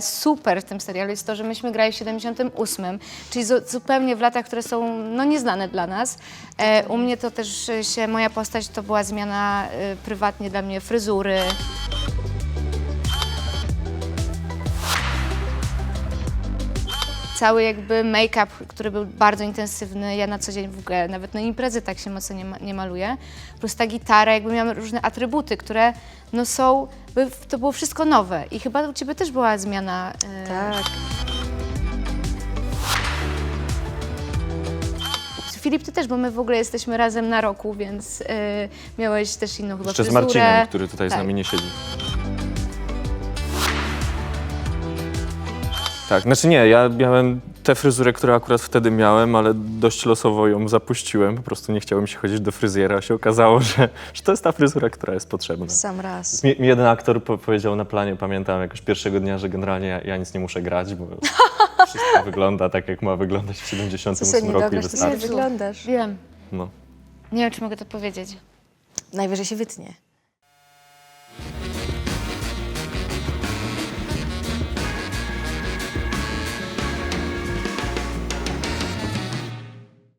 Super w tym serialu jest to, że myśmy grali w 78, czyli zu, zupełnie w latach, które są no, nieznane dla nas. E, u mnie to też się, moja postać to była zmiana e, prywatnie dla mnie fryzury. Cały jakby make-up, który był bardzo intensywny, ja na co dzień w ogóle nawet na imprezy tak się mocno nie, ma, nie maluję. Plus ta gitara, jakby miałam różne atrybuty, które no są, to było wszystko nowe i chyba u Ciebie też była zmiana. e, Tak. Filip, Ty też, bo my w ogóle jesteśmy razem na roku, więc e, miałeś też inną chyba Jeszcze z fryzurę. Marcinem, który tutaj z Tak. nami nie siedzi. Tak, znaczy nie, ja miałem tę fryzurę, którą akurat wtedy miałem, ale dość losowo ją zapuściłem. Po prostu nie chciałem się chodzić do fryzjera, a się okazało, że, że to jest ta fryzura, która jest potrzebna. Sam raz. Mi, mi jeden aktor po, powiedział na planie, pamiętam jakoś pierwszego dnia, że generalnie ja, ja nic nie muszę grać, bo wszystko wygląda tak, jak ma wyglądać w Co 78 sobie nie roku i wystarczy. wyglądasz. Wiem. No. Nie wiem, czy mogę to powiedzieć. Najwyżej się wytnie.